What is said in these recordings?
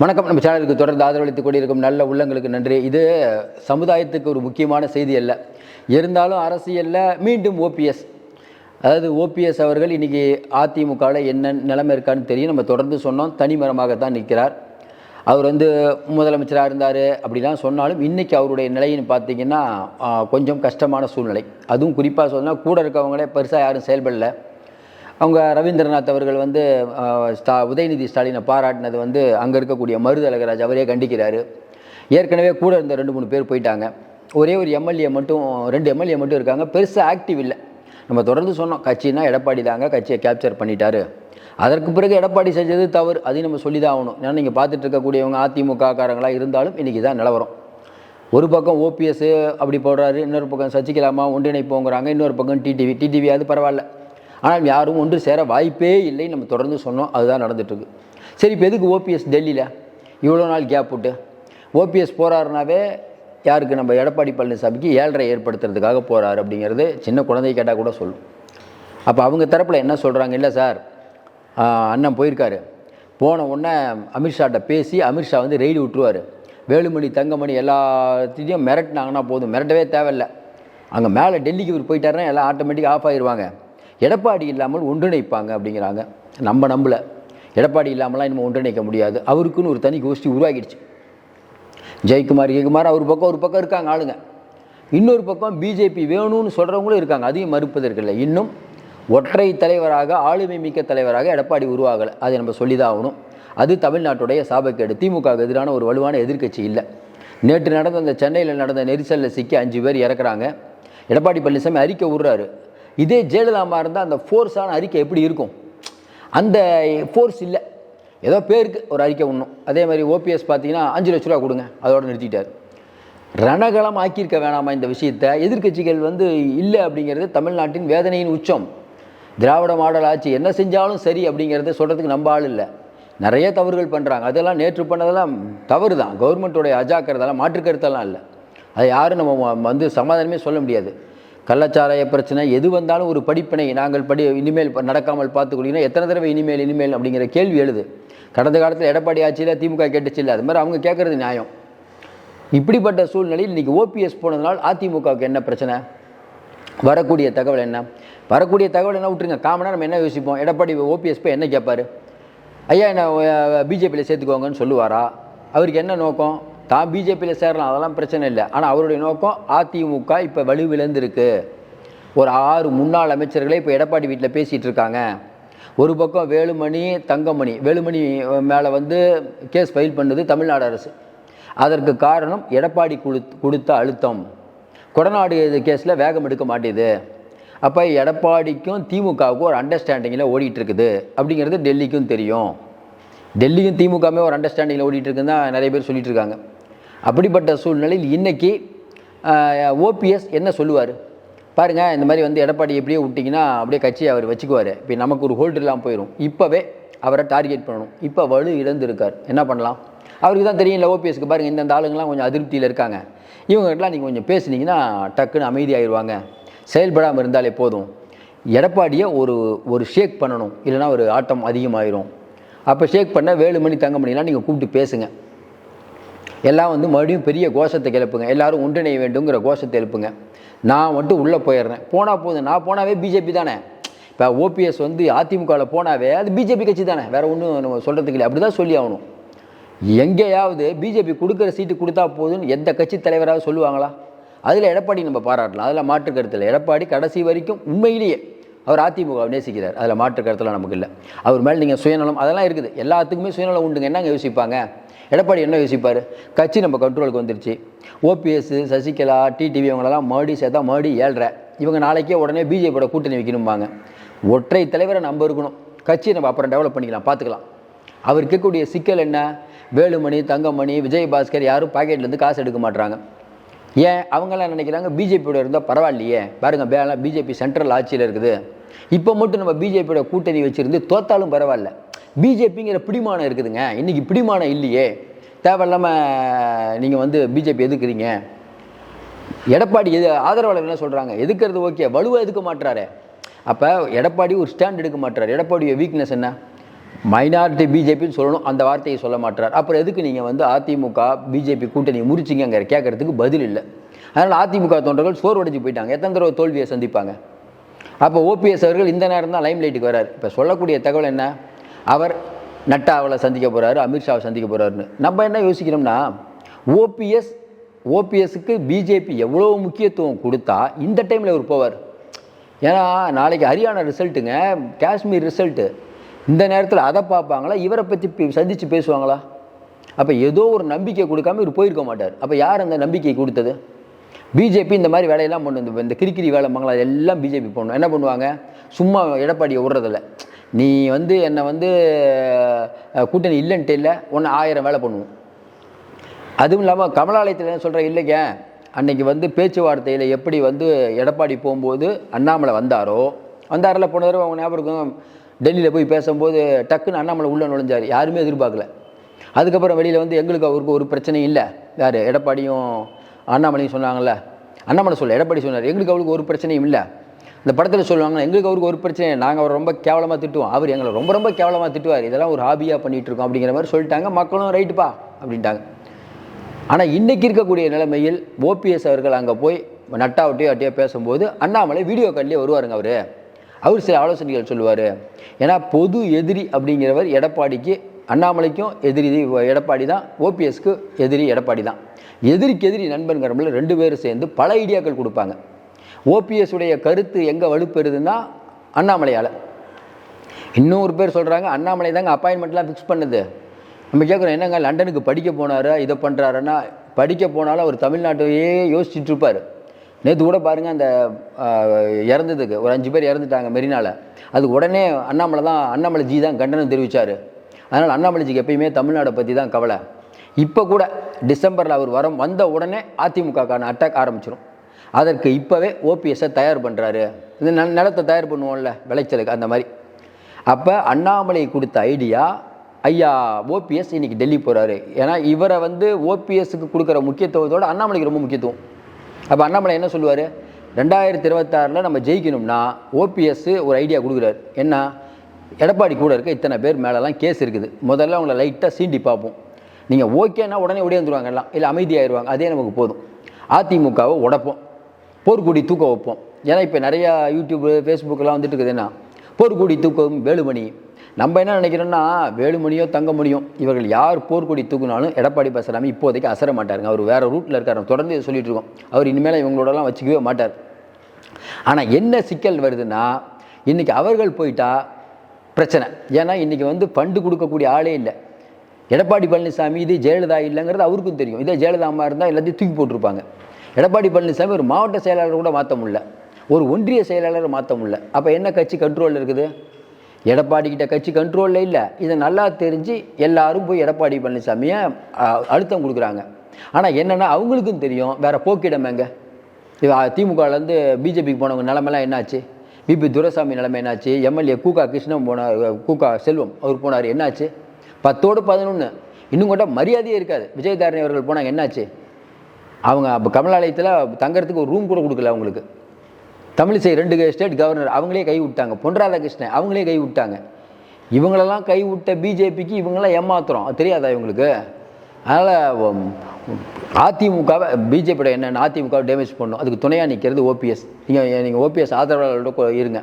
வணக்கம். நம்ம சேனலுக்கு தொடர்ந்து ஆதரவளித்துக் கொண்டிருக்கும் நல்ல உள்ளங்களுக்கு நன்றி. இது சமுதாயத்துக்கு ஒரு முக்கியமான செய்தி அல்ல. இருந்தாலும் அரசியலில் மீண்டும் ஓபிஎஸ் அதாவது ஓபிஎஸ் அவர்கள் இன்றைக்கி அதிமுகவில் என்ன நிலைமை இருக்கான்னு தெரியும். நம்ம தொடர்ந்து சொன்னோம். தனிமரமாக தான் நிற்கிறார். அவர் வந்து முதலமைச்சராக இருந்தார் அப்படிலாம் சொன்னாலும் இன்றைக்கி அவருடைய நிலைன்னு பார்த்தீங்கன்னா கொஞ்சம் கஷ்டமான சூழ்நிலை. அதுவும் குறிப்பாக சொன்னால் கூட இருக்கவங்களே பெருசாக யாரும் செயல்படல. அவங்க ரவீந்திரநாத் அவர்கள் வந்து ஸ்டா உதயநிதி ஸ்டாலினை பாராட்டினது வந்து அங்கே இருக்கக்கூடிய மருது அழகராஜ் அவரே கண்டிக்கிறாரு. ஏற்கனவே கூட இருந்த ரெண்டு மூணு பேர் போயிட்டாங்க. ஒரே ஒரு எம்எல்ஏ மட்டும் ரெண்டு எம்எல்ஏ மட்டும் இருக்காங்க. பெருசாக ஆக்டிவ் இல்லை. நம்ம தொடர்ந்து சொன்னோம் கட்சினா எடப்பாடி தாங்க கட்சியை கேப்சர் பண்ணிட்டாரு. அதற்கு பிறகு எடப்பாடி செஞ்சது தவறு அதையும் நம்ம சொல்லி தான் ஆகணும். ஏன்னா நீங்கள் பார்த்துட்டு இருக்கக்கூடியவங்க அதிமுக காரங்களாக இருந்தாலும் இன்றைக்கி தான் நிலவரம். ஒரு பக்கம் ஓபிஎஸ் அப்படி போடுறாரு இன்னொரு பக்கம் சசிகலாமா ஒன்றிணைப்போங்கிறாங்க இன்னொரு பக்கம் டிடிவி டிடிவி அது பரவாயில்ல. ஆனால் யாரும் ஒன்று சேர வாய்ப்பே இல்லை நம்ம தொடர்ந்து சொன்னோம் அதுதான் நடந்துட்டுருக்கு. சரி இப்போ எதுக்கு ஓபிஎஸ் டெல்லியில்? இவ்வளோ நாள் கேப் விட்டு ஓபிஎஸ் போகிறாருனாவே யாருக்கு? நம்ம எடப்பாடி பழனிசாமிக்கு ஏழரை ஏற்படுத்துறதுக்காக போகிறாரு அப்படிங்கிறது சின்ன குழந்தை கேட்டால் கூட சொல்லும். அப்போ அவங்க தரப்பில் என்ன சொல்கிறாங்க இல்லை சார் அண்ணன் போயிருக்காரு. போன உடனே அமித்ஷாட்ட பேசி அமித்ஷா வந்து ரெய்டு விட்டுருவார். வேலுமணி தங்கமணி எல்லாத்தையும் மிரட்டினாங்கன்னா போதும். மிரட்டவே தேவையில்லை. அங்கே மேலே டெல்லிக்கு இவர் போயிட்டாருன்னா எல்லாம் ஆட்டோமேட்டிக்காக ஆஃப் ஆயிடுவாங்க எடப்பாடி இல்லாமல் ஒன்றிணைப்பாங்க அப்படிங்கிறாங்க. நம்ம நம்பலை. எடப்பாடி இல்லாமலாம் இனிமேல் ஒன்றிணைக்க முடியாது. அவருக்குன்னு ஒரு தனி கோஷ்டி உருவாகிடுச்சு. ஜெயக்குமார் ஜெயக்குமார் ஒரு பக்கம் ஒரு பக்கம் இருக்காங்க ஆளுங்க. இன்னொரு பக்கம் பிஜேபி வேணும்னு சொல்கிறவங்களும் இருக்காங்க. அதையும் மறுப்பதற்கில்லை. இன்னும் ஒற்றை தலைவராக ஆளுமை மிக்க தலைவராக எடப்பாடி உருவாகலை. அதை நம்ம சொல்லி தான் ஆகணும். அது தமிழ்நாட்டுடைய சாபக்கேடு. திமுகவுக்கு எதிரான ஒரு வலுவான எதிர்க்கட்சி இல்லை. நேற்று நடந்த அந்த சென்னையில் நடந்த நெரிசலில் சிக்கி அஞ்சு பேர் இறக்குறாங்க. எடப்பாடி பழனிசாமி அறிக்கை விடுறாரு. இதே ஜெயலலிதாமா இருந்தால் அந்த ஃபோர்ஸான அறிக்கை எப்படி இருக்கும்? அந்த ஃபோர்ஸ் இல்லை. ஏதோ பேருக்கு ஒரு அறிக்கை ஒன்றும் அதே மாதிரி ஓபிஎஸ் பார்த்தீங்கன்னா அஞ்சு லட்ச ரூபா கொடுங்க. அதோட நிறுத்திட்டார். ரணகலம் ஆக்கியிருக்க வேணாமா இந்த விஷயத்தை? எதிர்க்கட்சிகள் வந்து இல்லை அப்படிங்கிறது தமிழ்நாட்டின் வேதனையின் உச்சம். திராவிட மாடல் ஆட்சி என்ன செஞ்சாலும் சரி அப்படிங்கிறத சொல்கிறதுக்கு நம்ம ஆள் இல்லை. நிறைய தவறுகள் பண்ணுறாங்க அதெல்லாம் நேற்று பண்ணதெல்லாம் தவறு தான் கவர்மெண்ட்டோடைய அஜாக்கிரதெல்லாம் மாற்று கருத்தெல்லாம் இல்லை. அதை யாரும் நம்ம வந்து சமாதானமே சொல்ல முடியாது. கள்ளச்சாராய பிரச்சனை எது வந்தாலும் ஒரு படிப்பினை நாங்கள் படி இனிமேல் நடக்காமல் பார்த்துக்கொள்கிறோம். எத்தனை தடவை இனிமேல் இனிமேல் அப்படிங்கிற கேள்வி எழுது. கடந்த காலத்தில் எடப்பாடி ஆட்சியில் திமுக கேட்டுச்சு இல்லை. அது மாதிரி அவங்க கேட்குறது நியாயம். இப்படிப்பட்ட சூழ்நிலையில் இன்றைக்கி ஓபிஎஸ் போனதுனால் அதிமுகவுக்கு என்ன பிரச்சனை? வரக்கூடிய தகவல் என்ன? வரக்கூடிய தகவல் என்ன? விட்டுருங்க. காமனாக நம்ம என்ன யோசிப்போம்? எடப்பாடி ஓபிஎஸ் போய் என்ன கேட்பார் ஐயா என்ன பிஜேபியில் சேர்த்துக்கோங்கன்னு சொல்லுவாரா? அவருக்கு என்ன நோக்கம்? தான் பிஜேபியில் சேரலாம் அதெல்லாம் பிரச்சனை இல்லை. ஆனால் அவருடைய நோக்கம் அதிமுக இப்போ வலுவிழந்திருக்கு ஒரு ஆறு முன்னாள் அமைச்சர்களே இப்போ எடப்பாடி வீட்டில் பேசிகிட்டு இருக்காங்க. ஒரு பக்கம் வேலுமணி தங்கமணி. வேலுமணி மேலே வந்து கேஸ் ஃபைல் பண்ணுது தமிழ்நாடு அரசு. அதற்கு காரணம் எடப்பாடி கொடு கொடுத்த அழுத்தம். கொடநாடு கேஸில் வேகம் எடுக்க மாட்டேது. அப்போ எடப்பாடிக்கும் திமுகவுக்கும் ஒரு அண்டர்ஸ்டாண்டிங்கில் ஓடிட்டு இருக்குது அப்படிங்கிறது டெல்லிக்கும் தெரியும். டெல்லியும் திமுகவுமே ஒரு அண்டர்ஸ்டாண்டிங்கில் ஓடிட்டு இருக்குன்னு தான் நிறைய பேர் சொல்லிட்டு இருக்காங்க அப்படிப்பட்ட சூழ்நிலையில் இன்றைக்கி ஓபிஎஸ் என்ன சொல்லுவார்? பாருங்கள் இந்த மாதிரி வந்து எடப்பாடி எப்படியே விட்டிங்கன்னா அப்படியே கட்சியை அவர் வச்சுக்குவார். இப்போ நமக்கு ஒரு ஹோல்டு இல்லாமல் போயிடும் இப்போவே அவரை டார்கெட் பண்ணணும். இப்போ வலு இழந்திருக்கார். என்ன பண்ணலாம்? அவருக்கு தான் தெரியும் இல்லை ஓபிஎஸ்க்கு பாருங்கள் இந்தந்த ஆளுங்கெல்லாம் கொஞ்சம் அதிருப்தியில் இருக்காங்க. இவங்ககிட்டலாம் நீங்கள் கொஞ்சம் பேசுனீங்கன்னா டக்குன்னு அமைதியாகிடுவாங்க செயல்படாமல் இருந்தாலே போதும். எடப்பாடியை ஒரு ஒரு ஷேக் பண்ணணும். இல்லைன்னா ஒரு ஆட்டம் அதிகமாகிடும் அப்போ ஷேக் பண்ண வேலுமணி தங்கமணிலாம் நீங்கள் கூப்பிட்டு பேசுங்க. எல்லாம் வந்து மறுபடியும் பெரிய கோஷத்தை கிளப்புங்க. எல்லாரும் ஒன்றிணைய வேண்டுங்கிற கோஷத்தை எழுப்புங்க. நான் மட்டும் உள்ளே போயிடுறேன். போனால் போதும். நான் போனாவே பிஜேபி தானே. இப்போ ஓபிஎஸ் வந்து அதிமுகவில் போனாவே அது பிஜேபி கட்சி தானே. வேறு ஒன்றும் நம்ம சொல்கிறதுக்கு இல்லை. அப்படி தான் சொல்லி ஆகணும். எங்கேயாவது பிஜேபி கொடுக்குற சீட்டு கொடுத்தா போதும்னு எந்த கட்சி தலைவராவது சொல்லுவாங்களா? அதில் எடப்பாடி நம்ம பாராட்டலாம். அதில் மாற்று கருத்தில் எடப்பாடி கடைசி வரைக்கும் உண்மையிலேயே அவர் அதிமுக நேசிக்கிறார். அதில் மாற்று கருத்தில் நமக்கு இல்லை. அவர் மேலே நீங்கள் சுயநலம் அதெல்லாம் இருக்குது. எல்லாத்துக்குமே சுயநலம் உண்டுங்க. என்னங்க யோசிப்பாங்க? எடப்பாடி என்ன யோசிப்பார்? கட்சி நம்ம கண்ட்ரோலுக்கு வந்துருச்சு. ஓபிஎஸ் சசிகலா டிடிவி இவங்களெல்லாம் மறுபடி சேர்த்தா மறுபடி ஏழ்ற இவங்க நாளைக்கே உடனே பிஜேபியோட கூட்டணி வைக்கணும்பாங்க. ஒற்றை தலைவரை நம்ம இருக்கணும். கட்சியை நம்ம அப்புறம் டெவலப் பண்ணிக்கலாம் பார்த்துக்கலாம். அவர் இருக்கக்கூடிய சிக்கல் என்ன? வேலுமணி தங்கமணி விஜயபாஸ்கர் யாரும் பாக்கெட்லேருந்து காசு எடுக்க மாட்றாங்க. ஏன்? அவங்கெல்லாம் நினைக்கிறாங்க பிஜேபியோட இருந்தால் பரவாயில்லையே. பாருங்க பேலாம் பிஜேபி சென்ட்ரல் ஆட்சியில் இருக்குது. இப்போ மட்டும் நம்ம பிஜேபியோட கூட்டணி வச்சுருந்து தோத்தாலும் பரவாயில்ல. பிஜேபிங்கிற பிடிமானம் இருக்குதுங்க. இன்னைக்கு பிடிமானம் இல்லையே. தேவையில்லாமல் நீங்கள் வந்து பிஜேபி எதுக்குறீங்க? எடப்பாடி எது ஆதரவாளர் என்ன சொல்கிறாங்க எதுக்கிறது ஓகே வலுவாக எதுக்க மாட்டுறாரு அப்போ எடப்பாடி ஒரு ஸ்டாண்ட் எடுக்க மாட்டார் எடப்பாடியோட வீக்னஸ் என்ன? மைனாரிட்டி பிஜேபின்னு சொல்லணும் அந்த வார்த்தையை சொல்ல மாட்டார் அப்புறம் எதுக்கு நீங்கள் வந்து அதிமுக பிஜேபி கூட்டணி முறிச்சிங்க கேட்கறதுக்கு பதில் இல்லை. அதனால் அதிமுக தொண்டர்கள் சோர்வடைஞ்சு போயிட்டாங்க. எத்தனை தடவை தோல்வியை சந்திப்பாங்க? அப்போ ஓபிஎஸ் அவர்கள் இந்த நேரம் தான் லைம் லைட்டுக்கு வரார். இப்போ சொல்லக்கூடிய தகவல் என்ன? அவர் நட்டாவில் சந்திக்க போகிறாரு அமித்ஷாவை சந்திக்க போகிறாருன்னு நம்ம என்ன யோசிக்கிறோம்னா ஓபிஎஸ் ஓபிஎஸ்க்கு பிஜேபி எவ்வளோ முக்கியத்துவம் கொடுத்தா இந்த டைமில் அவர் போவார். ஏன்னா நாளைக்கு ஹரியானா ரிசல்ட்டுங்க காஷ்மீர் ரிசல்ட்டு. இந்த நேரத்தில் அதை பார்ப்பாங்களா? இவரை பற்றி சந்தித்து பேசுவாங்களா? அப்போ ஏதோ ஒரு நம்பிக்கை கொடுக்காம இவர் போயிருக்க மாட்டார். அப்போ யார் அந்த நம்பிக்கை கொடுத்தது? பிஜேபி இந்த மாதிரி வேலையெல்லாம் பண்ணு இந்த- இந்த கிரிக்கிரி வேலை மங்களா எல்லாம் பிஜேபி பண்ணும் என்ன பண்ணுவாங்க? சும்மா எடப்பாடியை விடுறதில்ல. நீ வந்து என்னை வந்து கூட்டணி இல்லைன்ட்டு இல்லை ஒன்று ஆயிரம் வேலை பண்ணுவோம். அதுவும் இல்லாமல் கமலாலயத்தில் என்ன சொல்கிற இல்லைங்க அன்னைக்கு வந்து பேச்சுவார்த்தையில் எப்படி வந்து எடப்பாடி போகும்போது அண்ணாமலை வந்தாரோ வந்தாரில் போன தடவை அவங்க ஞாபகம் டெல்லியில் போய் பேசும்போது டக்குன்னு அண்ணாமலை உள்ளே நுழைஞ்சார். யாருமே எதிர்பார்க்கல. அதுக்கப்புறம் வெளியில் வந்து எங்களுக்கு அவருக்கு ஒரு பிரச்சனையும் இல்லை. யார் எடப்பாடியும் அண்ணாமலையும் சொன்னாங்கல்ல. அண்ணாமலை சொல்ல எடப்பாடி சொன்னார் எங்களுக்கு அவருக்கு ஒரு பிரச்சனையும் இல்லை. இந்த படத்தில் சொல்லுவாங்க எங்களுக்கு அவருக்கு ஒரு பிரச்சனை நாங்கள் அவர் ரொம்ப கேவலமாக திட்டுவோம். அவர் எங்களை ரொம்ப ரொம்ப கேவலமாக திட்டுவார். இதெல்லாம் ஒரு ஹாபியாக பண்ணிட்டு இருக்கோம் அப்படிங்கிற மாதிரி சொல்லிட்டாங்க. மக்களும் ரைட்டுப்பா அப்படின்ட்டாங்க. ஆனால் இன்னைக்கு இருக்கக்கூடிய நிலைமையில் ஓபிஎஸ் அவர்கள் அங்கே போய் நட்டாவட்டியோ அட்டையோ பேசும்போது அண்ணாமலை வீடியோ கால்லேயே வருவாருங்க அவர். அவர் சில ஆலோசனைகள் சொல்லுவார். ஏன்னா பொது எதிரி அப்படிங்கிறவர் எடப்பாடிக்கு அண்ணாமலைக்கும் எதிரி எடப்பாடி தான் ஓபிஎஸ்க்கு எதிரி எடப்பாடி தான். எதிரிக்கு எதிரி நண்பன்கிறவங்கள ரெண்டு பேரும் சேர்ந்து பல ஐடியாக்கள் கொடுப்பாங்க. ஓபிஎஸ் உடைய கருத்து எங்கே வலுப்பெறுதுன்னா அண்ணாமலையால். இன்னொரு பேர் சொல்கிறாங்க அண்ணாமலை தாங்க அப்பாயின்மெண்ட்லாம் ஃபிக்ஸ் பண்ணுது. நம்ம கேட்குறோம் என்னங்க லண்டனுக்கு படிக்க போனாரா இதை பண்ணுறாருன்னா படிக்க போனாலும் அவர் தமிழ்நாட்டையே யோசிச்சுட்டு இருப்பார். நேற்று கூட பாருங்கள் அந்த இறந்ததுக்கு ஒரு அஞ்சு பேர் இறந்துட்டாங்க மெரினாவில் அது உடனே அண்ணாமலை தான் அண்ணாமலை ஜி தான் கண்டனம் தெரிவித்தார் அதனால் அண்ணாமலைஜிக்கு எப்பயுமே தமிழ்நாடை பற்றி தான் கவலை. இப்போ கூட டிசம்பரில் அவர் வரம் வந்த உடனே அதிமுகக்கான அட்டாக் ஆரம்பிச்சிடும் அதற்கு இப்போவே ஓபிஎஸ்ஸை தயார் பண்ணுறாரு இது ந நிலத்தை தயார் பண்ணுவோம்ல விளைச்சலுக்கு அந்த மாதிரி. அப்போ அண்ணாமலை கொடுத்த ஐடியா ஐயா ஓபிஎஸ் இன்னைக்கு டெல்லி போகிறாரு ஏன்னா இவரை வந்து ஓபிஎஸ்க்கு கொடுக்குற முக்கியத்துவத்தோடு அண்ணாமலைக்கு ரொம்ப முக்கியத்துவம். அப்போ அண்ணாமலை என்ன சொல்லுவார்? ரெண்டாயிரத்தி இருபத்தாறில் நம்ம ஜெயிக்கணும்னா ஓபிஎஸ் ஒரு ஐடியா கொடுக்குறாரு. என்ன? எடப்பாடி கூட இருக்க இத்தனை பேர் மேலெல்லாம் கேஸ் இருக்குது. முதல்ல அவங்கள லைட்டாக சீண்டி பார்ப்போம். நீங்கள் ஓகேன்னா உடனே ஒடியாந்துருவாங்க எல்லாம். இல்லை அமைதியாயிருவாங்க. அதே நமக்கு போதும். அதிமுகவை உடைப்போம். போர்க்குடி தூக்க வைப்போம். ஏன்னா இப்போ நிறையா யூடியூப்பு ஃபேஸ்புக்கெல்லாம் வந்துட்டு இருக்குதுன்னா போர்க்குடி தூக்கம் வேலுமணி. நம்ம என்ன நினைக்கிறோன்னா வேலுமணியோ தங்கமணியோ இவர்கள் யார் போர்க்கொடி தூக்குனாலும் எடப்பாடி பழனிசாமி இப்போதைக்கு அசர மாட்டாருங்க. அவர் வேறு ரூட்டில் இருக்கார். தொடர்ந்து இதை சொல்லிட்டு இருக்கோம். அவர் இனிமேல் இவங்களோடலாம் வச்சுக்கவே மாட்டார். ஆனால் என்ன சிக்கல் வருதுன்னா இன்றைக்கி அவர்கள் போயிட்டா பிரச்சனை. ஏன்னா இன்றைக்கி வந்து ஃபண்டு கொடுக்கக்கூடிய ஆளே இல்லை. எடப்பாடி பழனிசாமி இது ஜெயலலிதா இல்லைங்கிறது அவருக்கும் தெரியும். இதே ஜெயலலிதா அம்மா இருந்தால் எல்லாத்தையும் தூக்கி போட்டிருப்பாங்க. எடப்பாடி பழனிசாமி ஒரு மாவட்ட செயலாளர் கூட மாற்ற முடியல. ஒரு ஒன்றிய செயலாளர் மாற்ற முடியல. அப்போ என்ன கட்சி கண்ட்ரோலில் இருக்குது? எடப்பாடி கிட்ட கட்சி கண்ட்ரோலில் இல்லை. இதை நல்லா தெரிஞ்சு எல்லாரும் போய் எடப்பாடி பழனிசாமியை அ, அழுத்தம் கொடுக்குறாங்க. ஆனால் என்னென்னா அவங்களுக்கும் தெரியும். வேறு போக்கிடம் எங்கே? திமுகலேருந்து பிஜேபிக்கு போனவங்க நிலமெல்லாம் என்னாச்சு? பிபி துரசாமி நிலைமை என்னாச்சு? எம்எல்ஏ கூகா கிருஷ்ணன் போனார் கூகா செல்வம் அவர் போனார் என்னாச்சு? பத்தோடு பதினொன்று இன்னும் கூட மரியாதையே இருக்காது. விஜயதாரணி அவர்கள் போனாங்க என்னாச்சு? அவங்க அப்போ கமலாலயத்தில் தங்கறதுக்கு ஒரு ரூம் கூட கொடுக்கல அவங்களுக்கு. தமிழிசை ரெண்டு ஸ்டேட் கவர்னர் அவங்களே கை விட்டாங்க. பொன் ராதாகிருஷ்ணன் அவங்களே கை விட்டாங்க. இவங்களெல்லாம் கை விட்ட பிஜேபிக்கு இவங்களாம் ஏமாத்துறோம். தெரியாதா இவங்களுக்கு? அதனால் அதிமுகவை பிஜேபியோட என்னென்ன அதிமுகவை டேமேஜ் பண்ணும் அதுக்கு துணையாக நிற்கிறது ஓபிஎஸ் நீங்கள் நீங்கள் ஓபிஎஸ் ஆதரவாளர்களோட இருங்க.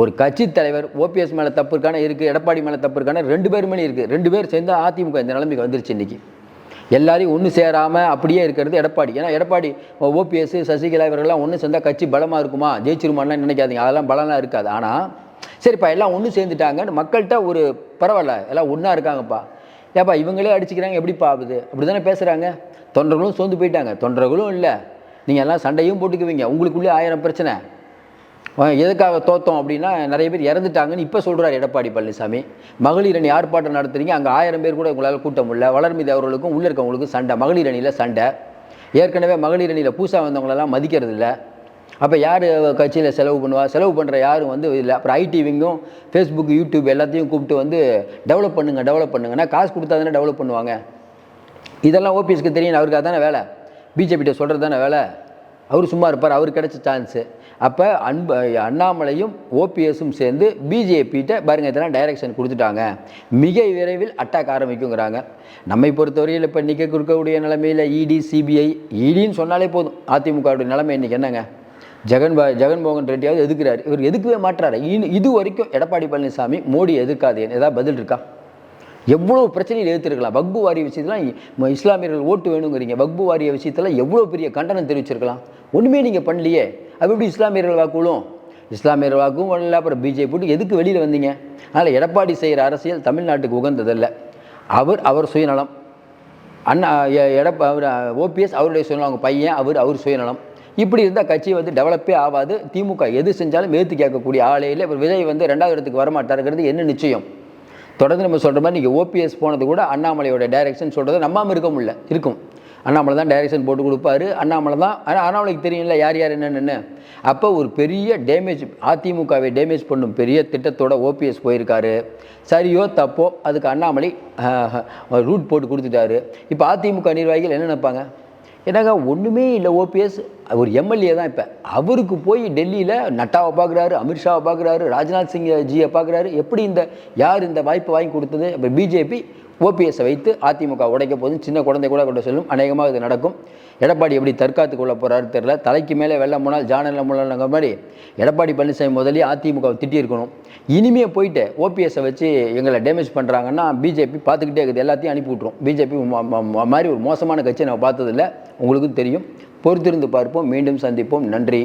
ஒரு கட்சி தலைவர் ஓபிஎஸ் மேலே தப்பு இருக்கான? இருக்குது எடப்பாடி மேலே தப்பு இருக்கான? ரெண்டு பேர் மேலே இருக்குது ரெண்டு பேர் சேர்ந்து அதிமுக இந்த நிலைமைக்கு வந்துருச்சு இன்றைக்கி எல்லாரையும் ஒன்று சேராமல் அப்படியே இருக்கிறது எடப்பாடி. ஏன்னா எடப்பாடி ஓபிஎஸ் சசிகலா இவர்கள்லாம் ஒன்று சேர்ந்தா கட்சி பலமாக இருக்குமா? ஜெயிச்சிருமான்லாம் நினைக்காதீங்க. அதெல்லாம் பலம்லாம் இருக்காது. ஆனால் சரிப்பா எல்லாம் ஒன்று சேர்ந்துட்டாங்கன்னு மக்கள்கிட்ட ஒரு பரவாயில்ல. எல்லாம் ஒன்றா இருக்காங்கப்பா. ஏப்பா இவங்களே அடிச்சுக்கிறாங்க எப்படிப்பா ஆகுது? அப்படி தானே பேசுகிறாங்க தொண்டர்களும் சோர்ந்து போயிட்டாங்க. தொண்டர்களும் இல்லை. நீங்கள் எல்லாம் சண்டையும் போட்டுக்குவீங்க. உங்களுக்குள்ளே ஆயிரம் பிரச்சனை. எதுக்காக தோத்தோம் அப்படின்னா நிறைய பேர் இறந்துட்டாங்கன்னு இப்போ சொல்கிறார் எடப்பாடி பழனிசாமி. மகளிர் அணி ஆர்ப்பாட்டம் நடத்துறீங்க. அங்கே ஆயிரம் பேர் கூட உங்களால் கூட்ட முடியல. வளர்மீது அவர்களுக்கும் உள்ளே இருக்கவங்களுக்கும் சண்டை. மகளிர் அணியில் சண்டை. ஏற்கனவே மகளிர் அணியில் பூசா வந்தவங்களெல்லாம் மதிக்கிறது இல்லை அப்போ யார் கட்சியில் செலவு பண்ணுவா? செலவு பண்ணுற யாரும் வந்து இல்லை. அப்புறம் ஐடிவிங்கும் ஃபேஸ்புக் யூடியூப் எல்லாத்தையும் கூப்பிட்டு வந்து டெவலப் பண்ணுங்க டெவலப் பண்ணுங்கன்னா காசு கொடுத்தா தானே டெவலப் பண்ணுவாங்க. இதெல்லாம் ஓபிஎஸ்க்கு தெரியும் அவருக்கு அதானே வேலை. பிஜேபிகிட்ட சொல்கிறது தானே வேலை. அவர் சும்மா இருப்பார் அவர் கிடைச்ச சான்ஸு அப்போ அன்பு அண்ணாமலையும் ஓபிஎஸும் சேர்ந்து பிஜேபிகிட்ட பாருங்க இதெல்லாம் டைரக்ஷன் கொடுத்துட்டாங்க. மிக விரைவில் அட்டாக் ஆரம்பிக்குங்கிறாங்க. நம்மை பொறுத்தவரையில் இப்போ நிற்க கொடுக்கக்கூடிய நிலமையில் இடி சிபிஐ இடின்னு சொன்னாலே போதும். அதிமுகவுடைய நிலைமை இன்றைக்கி என்னங்க? ஜெகன் பா- ஜெகன்மோகன் ரெட்டியாவது எதுக்குறாரு? இவர் எதுக்கவே மாட்டுறாரு இனி- இது வரைக்கும் எடப்பாடி பழனிசாமி மோடி எதிர்க்காது ஏதாவது பதில் இருக்கா? எவ்வளோ பிரச்சனையில் எதிர்த்திருக்கலாம். வக்பு வாரிய விஷயத்தெல்லாம் இஸ்லாமியர்கள் ஓட்டு வேணுங்கிறீங்க. வக்பு வாரிய விஷயத்தெல்லாம் எவ்வளோ பெரிய கண்டனம் தெரிவிச்சிருக்கலாம்? ஒன்றுமே நீங்கள் பண்ணலையே. அது எப்படி இஸ்லாமியர்கள் வாக்குகளும்? இஸ்லாமியர் வாக்கும் வரல அப்புறம் பிஜேபி போட்டு எதுக்கு வெளியில் வந்தீங்க? அதனால் எடப்பாடி செய்கிற அரசியல் தமிழ்நாட்டுக்கு உகந்ததல்ல. அவர் அவர் சுயநலம். அண்ணா எடப்பா எடப்ப அவர் ஓபிஎஸ் அவருடைய சுயநலம். அவங்க பையன் அவர் அவர் சுயநலம். இப்படி இருந்தால் கட்சி வந்து டெவலப்பே ஆகாது. திமுக எது செஞ்சாலும் ஏற்று கேட்கக்கூடிய ஆளே இல்லை. இப்போ விஜய் வந்து ரெண்டாவது இடத்துக்கு வரமாட்டாருங்கிறது என்ன நிச்சயம்? தொடர்ந்து நம்ம சொல்கிற மாதிரி நீங்கள் ஓபிஎஸ் போனது கூட அண்ணாமலையோட டைரக்ஷன் சொல்கிறது நம்பாமல் இருக்க முடியல. இருக்கும். அண்ணாமலை தான் டைரக்ஷன் போட்டு கொடுப்பாரு. அண்ணாமலை தான் ஆனால் அண்ணாமலைக்கு தெரியும்ல யார் யார் என்னென்னு. அப்போ ஒரு பெரிய டேமேஜ் அதிமுகவை டேமேஜ் பண்ணும் பெரிய திட்டத்தோட ஓபிஎஸ் போயிருக்காரு. சரியோ தப்போ அதுக்கு அண்ணாமலை ரூட் போட்டு கொடுத்துட்டாரு. இப்போ அதிமுக நிர்வாகிகள் என்ன நினைப்பாங்க? என்னங்க ஒன்றுமே இல்லை ஓபிஎஸ். ஒரு எம்எல்ஏ தான் இப்போ. அவருக்கு போய் டெல்லியில் நட்டாவை பார்க்குறாரு அமித்ஷாவை பார்க்குறாரு ராஜ்நாத் சிங் ஜியை பார்க்குறாரு எப்படி இந்த யார் இந்த வாய்ப்பு வாங்கி கொடுத்தது? இப்போ பிஜேபி ஓபிஎஸ்ஸை வைத்து அதிமுக உடைக்க போதும். சின்ன குழந்தை கூட கொண்டு சொல்லும். அநேகமாக இது நடக்கும். எடப்பாடி எப்படி தற்காத்து கொள்ள போகிறாரு தெரில தலைக்கு மேலே வெள்ளம் போனால் ஜானல்ல முன்னாள் மாதிரி எடப்பாடி பழனிசாமி முதலே அதிமுகவை திட்டியிருக்கணும் இனிமே போயிட்டு ஓபிஎஸ்ஸை வச்சு எங்களை டேமேஜ் பண்ணுறாங்கன்னா பிஜேபி பார்த்துக்கிட்டே இருக்குது. எல்லாத்தையும் அனுப்பி விட்ருவோம் பிஜேபி மாதிரி ஒரு மோசமான கட்சியை நம்ம பார்த்ததில்ல. உங்களுக்கும் தெரியும். பொறுத்திருந்து பார்ப்போம். மீண்டும் சந்திப்போம். நன்றி.